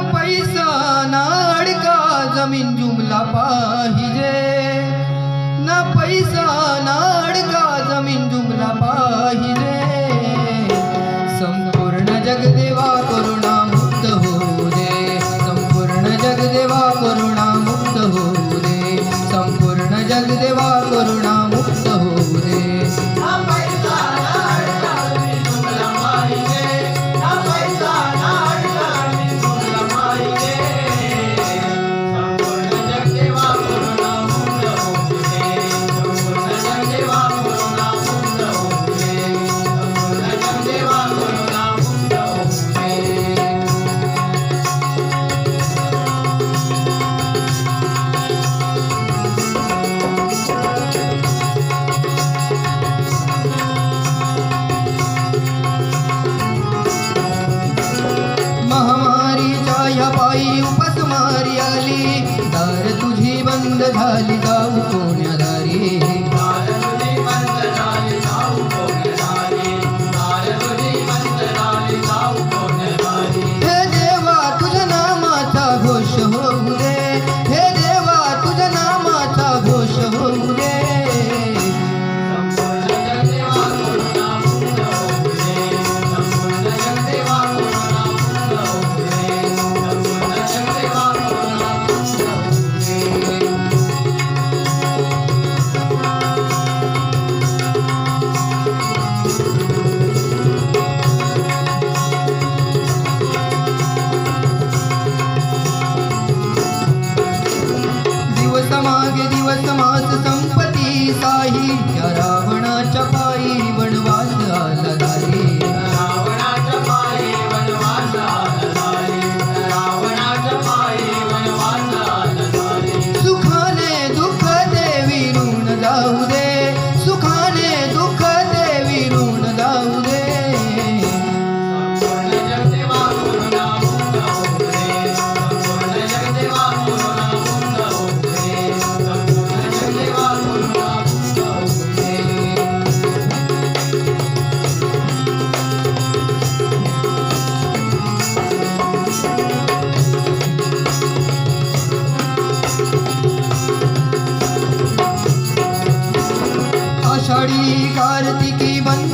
पैसा नाडका जमीन जुमला पाहिजे. ना पैसा ना अडका जमीन जुमला पाहिजे. उपसमारी आली. दार तुझी बंद झाली जाऊ कोण्या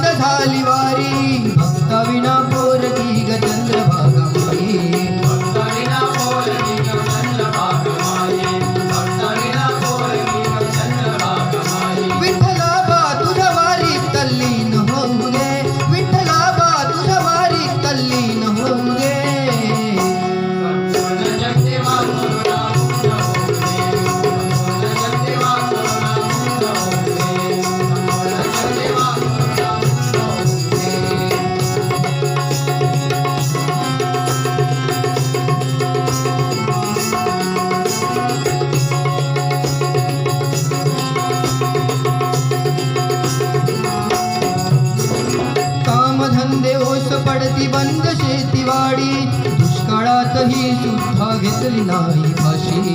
गोविंद झाली वारी भक्ता विना पडती बंद शेतीवाडी. दुष्काळातही सुद्धा घेतली नाही फाशी.